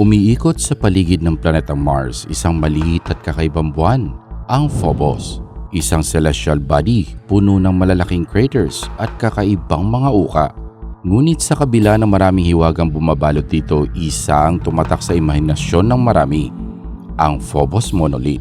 Umiikot sa paligid ng planetang Mars isang maliit at kakaibang buwan, ang Phobos. Isang celestial body puno ng malalaking craters at kakaibang mga uka. Ngunit sa kabila ng maraming hiwagang bumabalot dito, isa ang tumatak sa imahinasyon ng marami, ang Phobos Monolith.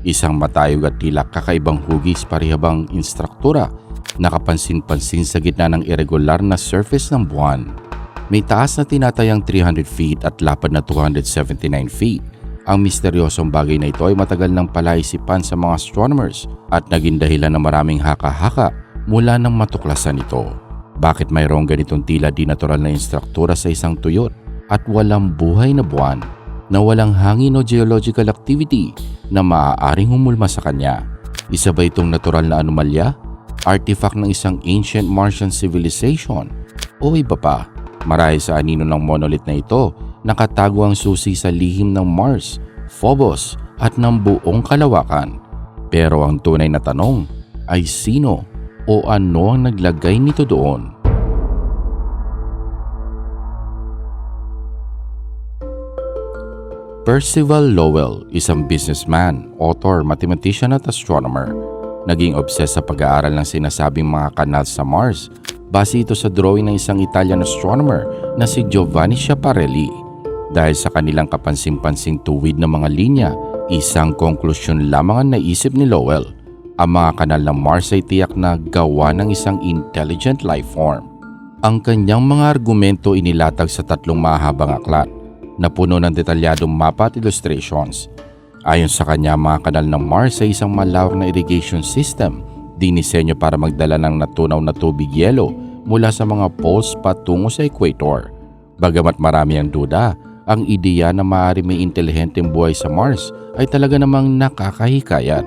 Isang matayog at tila kakaibang hugis parihabang instruktura nakapansin-pansin sa gitna ng irregular na surface ng buwan. May taas na tinatayang 300 feet at lapad na 279 feet. Ang misteryosong bagay na ito ay matagal nang palaisipan sa mga astronomers at naging dahilan ng maraming haka-haka mula nang matuklasan ito. Bakit mayroong ganitong tila di natural na instruktura sa isang tuyot at walang buhay na buwan na walang hangin o geological activity na maaaring humulma sa kanya? Isa ba itong natural na anomalya? Artifact ng isang ancient Martian civilization? O iba pa? Marahil sa anino ng monolith na ito, nakatago ang susi sa lihim ng Mars, Phobos at ng buong kalawakan. Pero ang tunay na tanong ay sino o ano ang naglagay nito doon? Percival Lowell, isang businessman, author, mathematician at astronomer. Naging obsessed sa pag-aaral ng sinasabing mga kanal sa Mars base ito sa drawing ng isang Italian astronomer na si Giovanni Schiaparelli. Dahil sa kanilang kapansin-pansing tuwid ng mga linya, isang konklusyon lamang ang naisip ni Lowell. Ang mga kanal ng Mars ay tiyak na gawa ng isang intelligent life form. Ang kanyang mga argumento inilatag sa tatlong mahabang aklat na puno ng detalyadong mapa at illustrations. Ayon sa kanya, mga kanal ng Mars ay isang malawak na irrigation system dinisenyo para magdala ng natunaw na tubig yelo mula sa mga poles patungo sa equator. Bagamat marami ang duda, ang ideya na maaari may intelihenteng buhay sa Mars ay talaga namang nakakahikayat.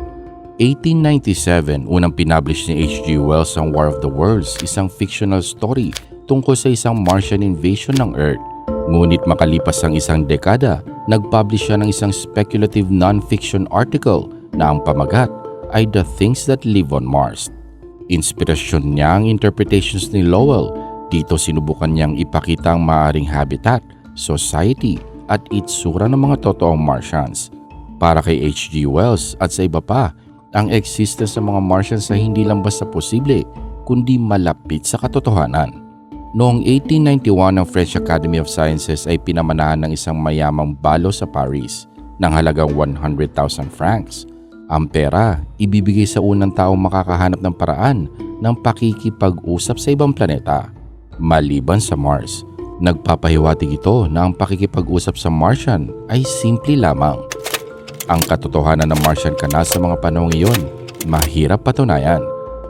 1897, unang pinablish ni H.G. Wells ang War of the Worlds, isang fictional story tungkol sa isang Martian invasion ng Earth. Ngunit makalipas ang isang dekada, nag-publish siya ng isang speculative non-fiction article na ang pamagat ay The Things That Live on Mars. Inspirasyon niya ang interpretations ni Lowell. Dito sinubukan niyang ipakita ang maaring habitat, society at itsura ng mga totoong Martians. Para kay H.G. Wells at sa iba pa, ang existence ng mga Martians ay hindi lang basta posible, kundi malapit sa katotohanan. Noong 1891 ang French Academy of Sciences ay pinamanahan ng isang mayamang balo sa Paris ng halagang 100,000 francs. Ang pera, ibibigay sa unang taong makakahanap ng paraan ng pakikipag-usap sa ibang planeta, maliban sa Mars. Nagpapahiwatig ito na ang pakikipag-usap sa Martian ay simple lamang. Ang katotohanan ng Martian Canal sa mga panahong iyon, mahirap patunayan.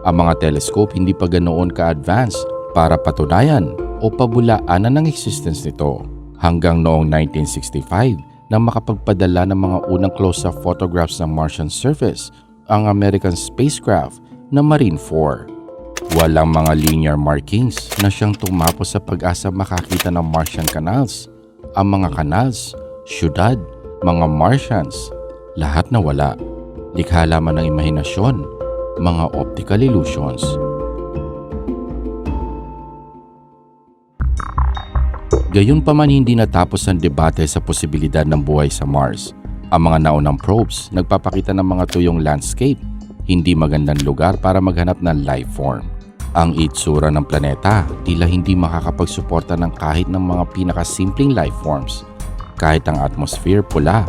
Ang mga telescope hindi pa ganoon ka-advanced para patunayan o pabulaanan ng existence nito. Hanggang noong 1965, na makapagpadala ng mga unang close-up photographs ng Martian surface ang American spacecraft na Marine 4. Walang mga linear markings na siyang tumapos sa pag-asa makakita ng Martian canals. Ang mga canals, syudad, mga Martians, lahat na wala. Likha lamang ng imahinasyon, mga optical illusions. Gayunpaman hindi natapos ang debate sa posibilidad ng buhay sa Mars. Ang mga naunang probes nagpapakita ng mga tuyong landscape, hindi magandang lugar para maghanap ng life form. Ang itsura ng planeta tila hindi makakapagsuporta ng kahit ng mga pinakasimpleng life forms. Kahit ang atmosphere pula,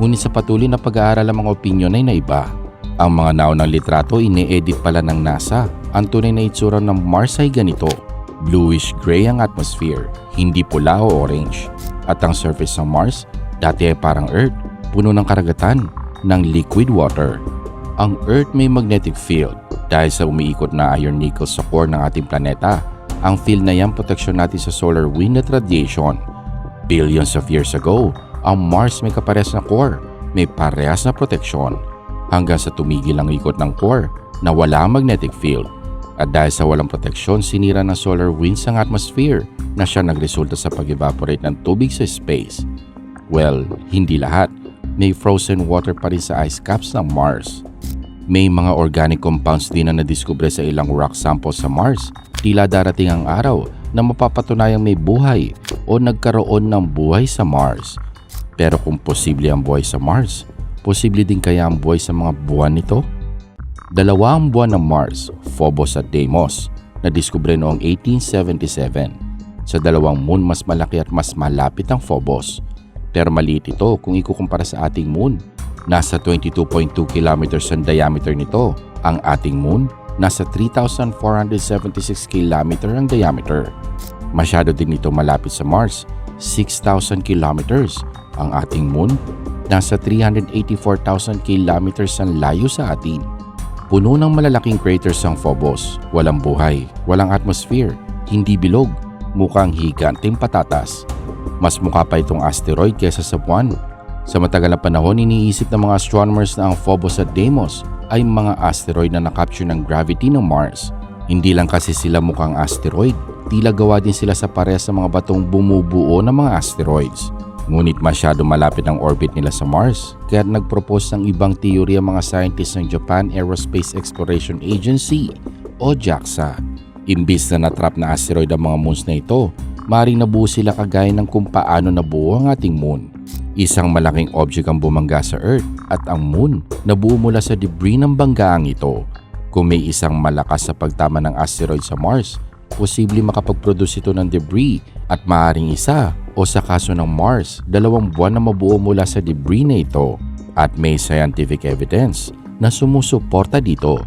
ngunit sa patuloy na pag-aaral ang mga opinyon ay naiba. Ang mga naunang litrato ine-edit pala ng NASA. Ang tunay na itsura ng Mars ay ganito Bluish-gray ang atmosphere, hindi pula o orange. At ang surface ng Mars, dati ay parang Earth, puno ng karagatan ng liquid water. Ang Earth may magnetic field dahil sa umiikot na iron nickel sa core ng ating planeta. Ang field na yan proteksyon natin sa solar wind at radiation. Billions of years ago, ang Mars may kaparehas na core, may parehas na proteksyon. Hanggang sa tumigil ang ikot ng core na wala ang magnetic field at dahil sa walang proteksyon, sinira ng solar winds ang atmosphere na siya nagresulta sa pag-evaporate ng tubig sa space. Well, hindi lahat. May frozen water pa rin sa ice caps ng Mars. May mga organic compounds din na nadiskubre sa ilang rock samples sa Mars. Tila darating ang araw na mapapatunayang may buhay o nagkaroon ng buhay sa Mars. Pero kung posible ang buhay sa Mars, posible din kaya ang buhay sa mga buwan nito? Dalawa ang buwan ng Mars, Phobos at Deimos, na diskubre noong 1877. Sa dalawang moon, mas malaki at mas malapit ang Phobos. Pero maliit ito kung ikukumpara sa ating moon. Nasa 22.2 kilometers ang diameter nito. Ang ating moon, nasa 3,476 kilometer ang diameter. Masyado din ito malapit sa Mars, 6,000 kilometers. Ang ating moon, nasa 384,000 kilometers ang layo sa atin. Puno ng malalaking craters ang Phobos. Walang buhay, walang atmosphere, hindi bilog, mukhang higanteng patatas. Mas mukha pa itong asteroid kesa sa buwan. Sa matagal na panahon, iniisip ng mga astronomers na ang Phobos at Deimos ay mga asteroid na nakapture ng gravity ng Mars. Hindi lang kasi sila mukhang asteroid, tila gawa din sila sa parehas sa mga batong bumubuo ng mga asteroids. Ngunit masyado malapit ang orbit nila sa Mars, kaya nagpropose ng ibang teorya mga scientists ng Japan Aerospace Exploration Agency o JAXA. Imbis na natrap na asteroid ang mga moons na ito, maring nabuo sila kagaya ng kung paano nabuo ang ating moon. Isang malaking object ang bumangga sa Earth at ang moon nabuo mula sa debris ng banggaang ito. Kung may isang malakas sa pagtama ng asteroid sa Mars, posible makapag-produce ito ng debris at maaaring isa o sa kaso ng Mars, dalawang buwan na mabuo mula sa debris na ito at may scientific evidence na sumusuporta dito.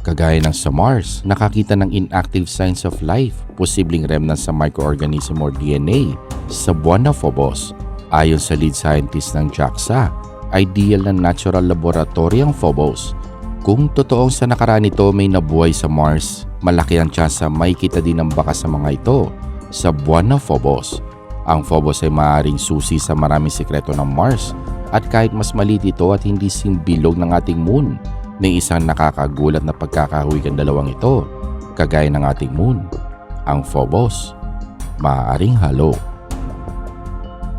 Kagaya ng sa Mars, nakakita ng inactive signs of life, posibleng remnants sa microorganism or DNA sa buwan na Phobos. Ayon sa lead scientist ng JAXA, ideal na natural laboratory ang Phobos. Kung totoong sa nakaraan ito may nabuhay sa Mars, malaki ang tsansa may kita din ang baka sa mga ito sa buwan na Phobos. Ang Phobos ay maaaring susi sa maraming sikreto ng Mars at kahit mas maliit ito at hindi simbilog ng ating moon, may isang nakakagulat na pagkakahuwig ang dalawang ito, kagaya ng ating moon. Ang Phobos, maaaring halo.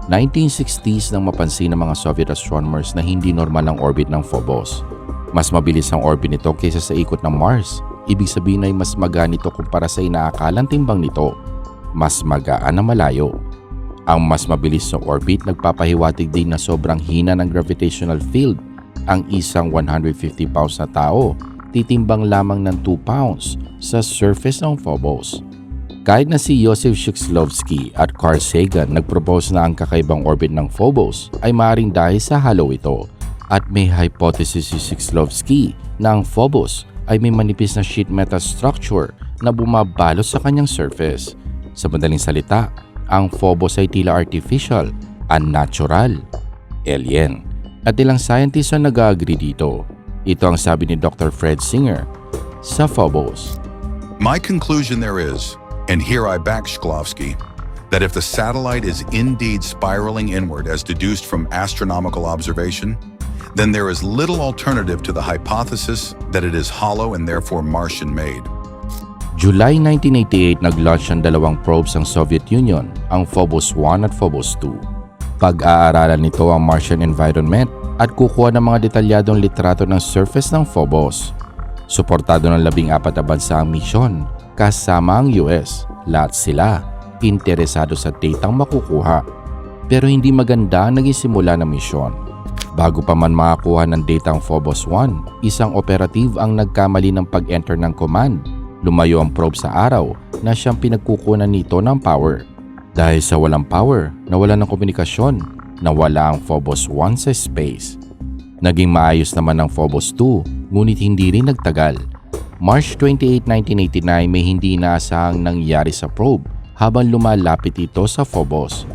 1960s nang mapansin ng mga Soviet astronomers na hindi normal ang orbit ng Phobos. Mas mabilis ang orbit nito kaysa sa ikot ng Mars. Ibig sabihin ay mas magaan ito kumpara sa inaakalang timbang nito. Mas magaan na malayo. Ang mas mabilis na orbit nagpapahiwatig din na sobrang hina ng gravitational field. Ang isang 150 pounds na tao titimbang lamang ng 2 pounds sa surface ng Phobos. Kahit na si Joseph Shklovsky at Carl Sagan nagpropose na ang kakaibang orbit ng Phobos ay maaaring dahil sa halo ito at may hypothesis si Shklovsky na ang Phobos ay may manipis na sheet metal structure na bumabalot sa kanyang surface. Sa madaling salita, ang Phobos ay tila artificial, unnatural, alien. At ilang scientists ang nag-agree dito. Ito ang sabi ni Dr. Fred Singer sa Phobos. My conclusion there is, and here I back Shklovsky, that if the satellite is indeed spiraling inward as deduced from astronomical observation, then there is little alternative to the hypothesis that it is hollow and therefore Martian-made. July 1988 nag-launch ang dalawang probes ang Soviet Union, ang Phobos 1 at Phobos 2. Pag-aaralan nito ang Martian environment at kukuha ng mga detalyadong litrato ng surface ng Phobos. Suportado ng labing apat na bansa ang misyon, kasama ang US. Lahat sila interesado sa datang makukuha. Pero hindi maganda ang naging simula ng misyon. Bago pa man makakuha ng data ang Phobos 1, isang operative ang nagkamali ng pag-enter ng command Lumayo ang probe sa araw na siyang pinagkukunan nito ng power. Dahil sa walang power, nawala ng komunikasyon, nawala ang Phobos 1 sa space. Naging maayos naman ang Phobos 2, ngunit hindi rin nagtagal. March 28, 1989 may hindi inaasahang nangyari sa probe habang lumalapit ito sa Phobos.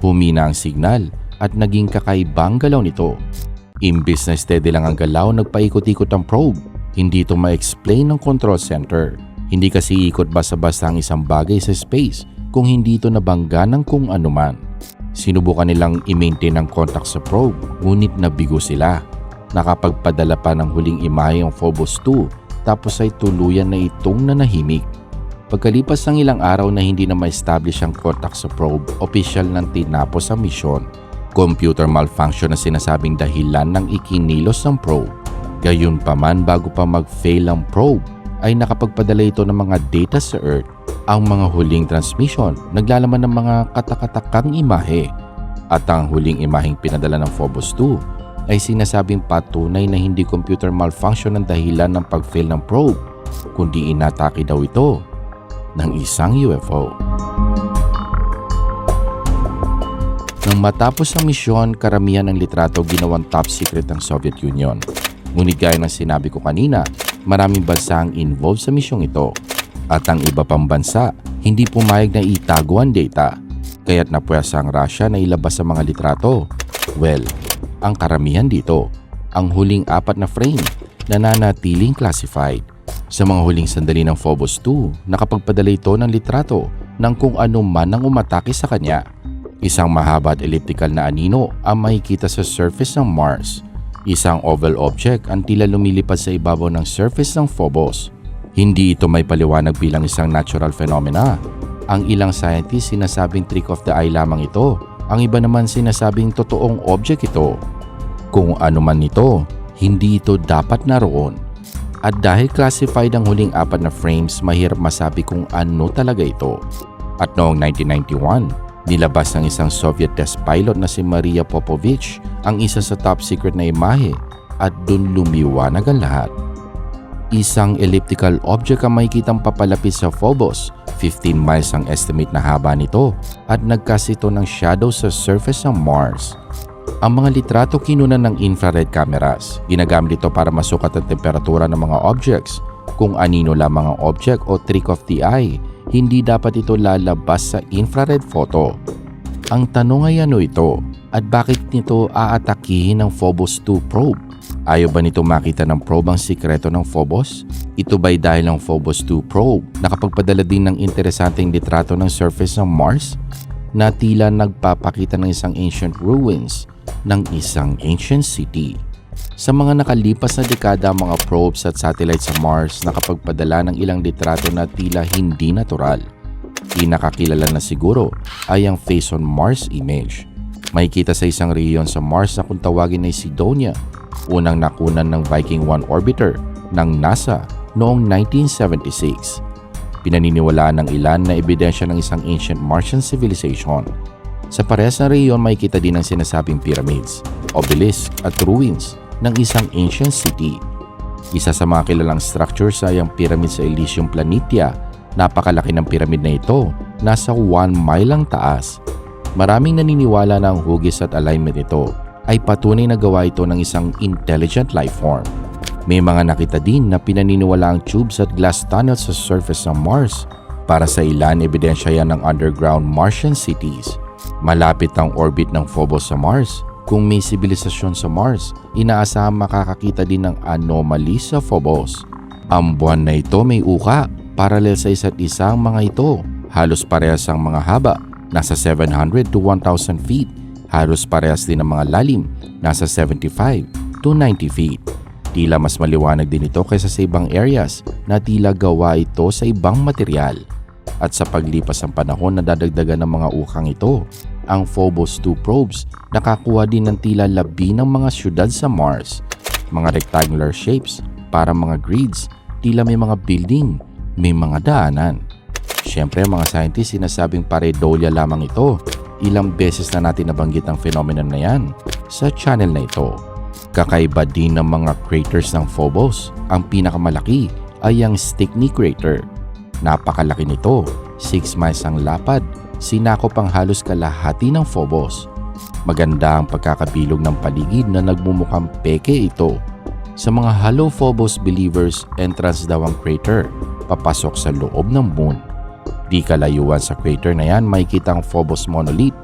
Humina ang signal at naging kakaibang galaw nito. Imbis na steady lang ang galaw, nagpaikot-ikot ang probe. Hindi ito ma-explain ng control center. Hindi kasi ikot basta-basta ang isang bagay sa space kung hindi ito nabangga ng kung anuman. Sinubukan nilang i-maintain ang contact sa probe ngunit nabigo sila. Nakapagpadala pa ng huling imahe ang Phobos 2 tapos ay tuluyan na itong nanahimik. Pagkalipas ng ilang araw na hindi na ma-establish ang contact sa probe, opisyal nang tinapos ang misyon. Computer malfunction na sinasabing dahilan ng ikinilos ng probe. Gayunpaman bago pa mag-fail ang probe, ay nakapagpadala ito ng mga data sa Earth. Ang mga huling transmission naglalaman ng mga katakatakang imahe. At ang huling imaheng pinadala ng Phobos 2 ay sinasabing patunay na hindi computer malfunction ang dahilan ng pag-fail ng probe, kundi inatake daw ito ng isang UFO. Nang matapos ang misyon, karamihan ng litrato ginawang top secret ng Soviet Union. Ngunit gaya ng sinabi ko kanina, maraming bansa ang involved sa misyong ito. At ang iba pang bansa, hindi pumayag na itago ang data. Kaya't napwesa ang Russia na ilabas ang mga litrato. Well, ang karamihan dito, ang huling apat na frame, nananatiling classified. Sa mga huling sandali ng Phobos 2, nakapagpadala ito ng litrato ng kung ano man ang umatake sa kanya. Isang mahaba at elliptical na anino ang makikita sa surface ng Mars. Isang oval object ang tila lumilipad sa ibabaw ng surface ng Phobos. Hindi ito may paliwanag bilang isang natural phenomena. Ang ilang scientists sinasabing trick of the eye lamang ito. Ang iba naman sinasabing totoong object ito. Kung ano man ito, hindi ito dapat naroon. At dahil classified ang huling apat na frames, mahirap masabi kung ano talaga ito. At noong 1991, nilabas ng isang Soviet test pilot na si Maria Popovich ang isa sa top secret na imahe at dun lumiwanag ang lahat. Isang elliptical object ang makikitang papalapit sa Phobos. 15 miles ang estimate na haba nito at nagkas ito ng shadow sa surface ng Mars. Ang mga litrato kinunan ng infrared cameras. Ginagamit ito para masukat ang temperatura ng mga objects. Kung anino lamang ang object o trick of the eye, hindi dapat ito lalabas sa infrared photo. Ang tanong ay ano ito at bakit nito aatakihin ng Phobos 2 probe? Ayaw ba nito makita ng probe ang sikreto ng Phobos? Ito ba'y dahil ang Phobos 2 probe nakapagpadala din ng interesanteng litrato ng surface ng Mars? Na tila nagpapakita ng isang ancient ruins ng isang ancient city. Sa mga nakalipas na dekada mga probes at satellites sa Mars nakapagpadala ng ilang litrato na tila hindi natural. Pinakakilala na siguro ay ang Face on Mars image. Makikita sa isang rehiyon sa Mars na kung tawagin ay Sidonia, unang nakunan ng Viking 1 orbiter ng NASA noong 1976. Pinaniniwalaan ng ilan na ebidensya ng isang ancient Martian civilization. Sa parehas na rehiyon makikita din ang sinasabing pyramids, obelisk at ruins ng isang ancient city. Isa sa mga kilalang structures ay ang pyramid sa Elysium Planitia. Napakalaki ng pyramid na ito, nasa 1 mile ang taas. Maraming naniniwala na ang hugis at alignment nito ay patunay na gawa ito ng isang intelligent life form. May mga nakita din na pinaniniwala ang tubes at glass tunnels sa surface ng Mars. Para sa ilan, ebidensya yan ng underground Martian cities. Malapit ang orbit ng Phobos sa Mars. Kung may sibilisasyon sa Mars, inaasahang makakakita din ng anomaly sa Phobos. Ang buwan na ito may uka, paralel sa isa't isa ang mga ito. Halos parehas ang mga haba, nasa 700 to 1,000 feet. Halos parehas din ang mga lalim, nasa 75 to 90 feet. Tila mas maliwanag din ito kaysa sa ibang areas na tila gawa ito sa ibang material. At sa paglipas ng panahon nadadagdagan ng mga ukang ito, ang Phobos 2 probes nakakuha din ng tila labi ng mga syudad sa Mars. Mga rectangular shapes, para mga grids, tila may mga building, may mga daanan. Siyempre mga scientists sinasabing pareidolia lamang ito. Ilang beses na natin nabanggit ang phenomenon na yan sa channel na ito. Kakaiba din ng mga craters ng Phobos. Ang pinakamalaki ay ang Stickney Crater. Napakalaki nito, 6 miles ang lapad, sinakop ang halos kalahati ng Phobos. Maganda ang pagkakabilog ng paligid na nagmumukhang peke ito. Sa mga hollow Phobos believers, entrance daw ang crater, papasok sa loob ng moon. Di kalayuan sa crater na yan, makikita ang Phobos monolith,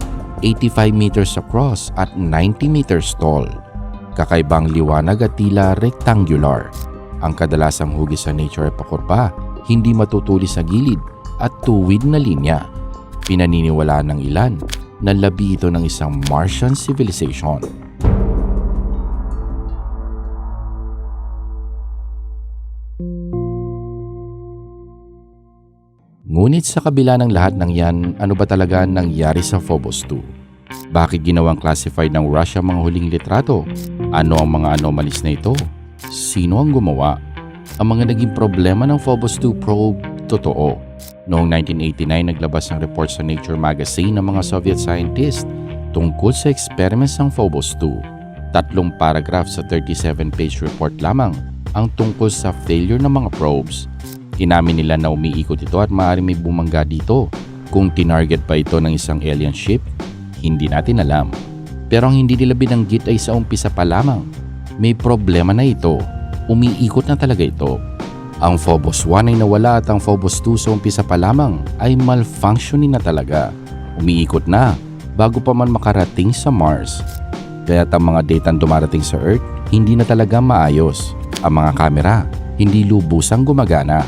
85 meters across at 90 meters tall. Kakaibang liwanag at tila rectangular. Ang kadalasang hugis sa nature ay pakurba, hindi matutuli sa gilid at tuwid na linya. Pinaniniwalaan ng ilan na labi ng isang Martian civilization. Ngunit sa kabila ng lahat ng yan, ano ba talaga ang nangyari sa Phobos 2? Bakit ginawang classified ng Russia mga huling litrato? Ano ang mga anomalies na ito? Sino ang gumawa? Ang mga naging problema ng Phobos 2 probe, totoo. Noong 1989, naglabas ng report sa Nature magazine ng mga Soviet scientists tungkol sa experiments ng Phobos 2. Tatlong paragraph sa 37-page report lamang ang tungkol sa failure ng mga probes. Inamin nila na umiikot ito at maaaring may bumangga dito. Kung tinarget pa ito ng isang alien ship, hindi natin alam. Pero ang hindi nila binanggit ay sa umpisa pa lamang. May problema na ito. Umiikot na talaga ito. Ang Phobos 1 ay nawala at ang Phobos 2 sa umpisa pa lamang ay malfunctioning na talaga. Umiikot na bago pa man makarating sa Mars. Kaya't ang mga data dumarating sa Earth hindi na talaga maayos. Ang mga kamera hindi lubusang gumagana.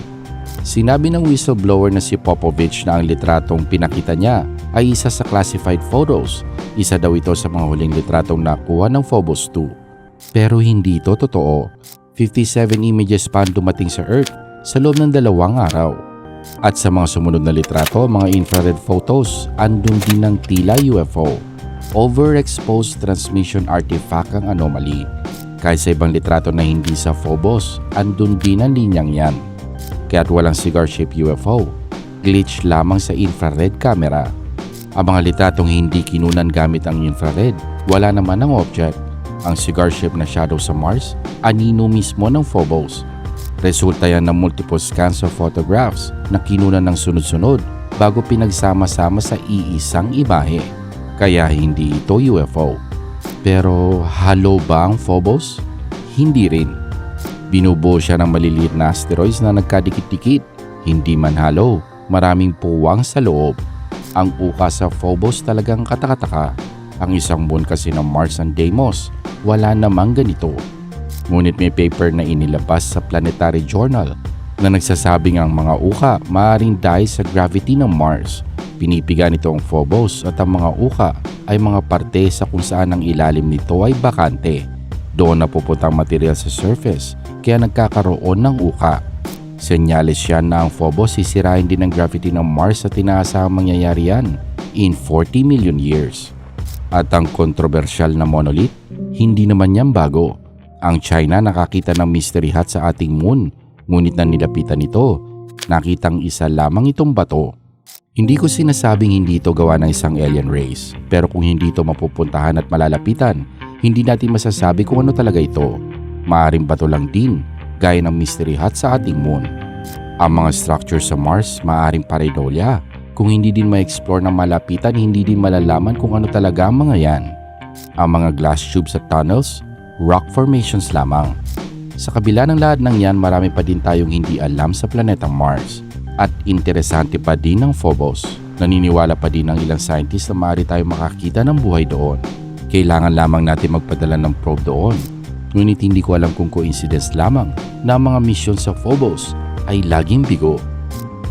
Sinabi ng whistleblower na si Popovich na ang litratong pinakita niya ay isa sa classified photos. Isa daw ito sa mga huling litratong nakuha ng Phobos 2. Pero hindi ito totoo. 57 images pa ang dumating sa Earth sa loob ng dalawang araw. At sa mga sumunod na litrato, mga infrared photos, andun din ng tila UFO. Overexposed transmission artifact ang anomaly. Kahit sa ibang litrato na hindi sa Phobos, andun din ang linyang yan. Kaya't walang cigar-shaped UFO. Glitch lamang sa infrared camera. Ang mga litratong hindi kinunan gamit ang infrared, wala naman ang object. Ang cigar-shaped na shadow sa Mars, anino mismo ng Phobos. Resulta yan ng multiple scans of photographs na kinunan ng sunod-sunod bago pinagsama-sama sa iisang imahe. Kaya hindi ito UFO. Pero halo ba ang Phobos? Hindi rin. Binubuo siya ng maliliit na asteroids na nagkadikit-dikit. Hindi man halo, maraming puwang sa loob. Ang uka sa Phobos talagang katakataka. Ang isang buwan kasi ng Mars and Deimos, wala namang ganito. Ngunit may paper na inilabas sa Planetary Journal na nagsasabing ang mga uka maaaring dahil sa gravity ng Mars. Pinipiga nito ang Phobos at ang mga uka ay mga parte sa kung saan ang ilalim nito ay bakante. Doon napupunta ang material sa surface kaya nagkakaroon ng uka. Senyales yan na ang Phobos sisirain din ng gravity ng Mars sa tinaasahang mangyayari yan in 40 million years. At ang kontrobersyal na monolith, hindi naman yan bago. Ang China nakakita ng mystery hat sa ating moon, ngunit na nilapitan ito, nakitang isa lamang itong bato. Hindi ko sinasabing hindi ito gawa ng isang alien race, pero kung hindi ito mapupuntahan at malalapitan, hindi natin masasabi kung ano talaga ito. Maaring bato lang din, gaya ng mystery hat sa ating moon. Ang mga structure sa Mars maaring pareidolia. Kung hindi din ma-explore ng malapitan, hindi din malalaman kung ano talaga ang mga yan. Ang mga glass tubes at tunnels, rock formations lamang. Sa kabila ng lahat ng yan, marami pa din tayong hindi alam sa planetang Mars. At interesante pa din ang Phobos. Naniniwala pa din ng ilang scientists na maaari tayong makakita ng buhay doon. Kailangan lamang natin magpadala ng probe doon. Ngunit hindi ko alam kung coincidence lamang na ang mga mission sa Phobos ay laging bigo.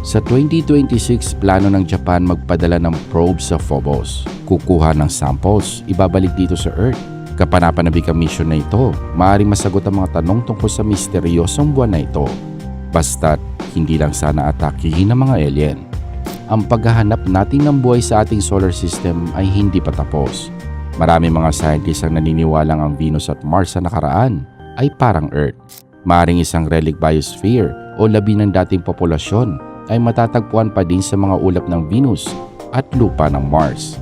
Sa 2026, plano ng Japan magpadala ng probe sa Phobos. Kukuha ng samples, ibabalik dito sa Earth. Kapanapanabik ang mission na ito, maaaring masagot ang mga tanong tungkol sa misteryosong buwan na ito. Basta't hindi lang sana atakihin ng mga alien. Ang paghahanap natin ng buhay sa ating solar system ay hindi pa tapos. Marami mga scientists ang naniniwalang ang Venus at Mars sa nakaraan ay parang Earth. Maaring isang relic biosphere o labi ng dating populasyon ay matatagpuan pa din sa mga ulap ng Venus at lupa ng Mars.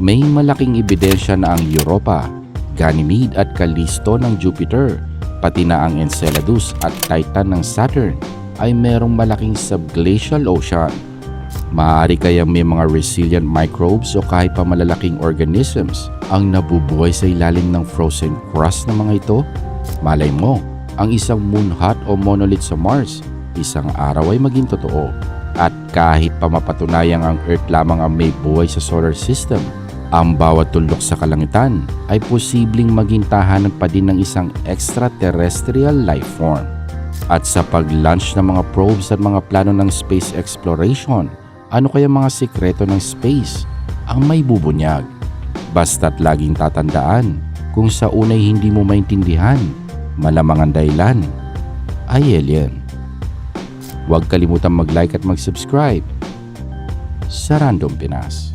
May malaking ebidensya na ang Europa, Ganymede at Callisto ng Jupiter, pati na ang Enceladus at Titan ng Saturn ay merong malaking subglacial ocean. Maaari kayang may mga resilient microbes o kahit pa malalaking organisms ang nabubuhay sa ilalim ng frozen crust ng mga ito? Malay mo, ang isang moon hot o monolith sa Mars, isang araw ay maging totoo. At kahit pa mapatunayang ang Earth lamang ang may buhay sa solar system, ang bawat tuldok sa kalangitan ay posibleng maging tahanan pa din ng isang extraterrestrial life form. At sa pag-launch ng mga probes at mga plano ng space exploration, ano kaya mga sikreto ng space ang may bubunyag? Basta't laging tatandaan, kung sa unay hindi mo maintindihan, malamang ang dahilan ay alien. Huwag kalimutan mag-like at mag-subscribe sa Random Pinas.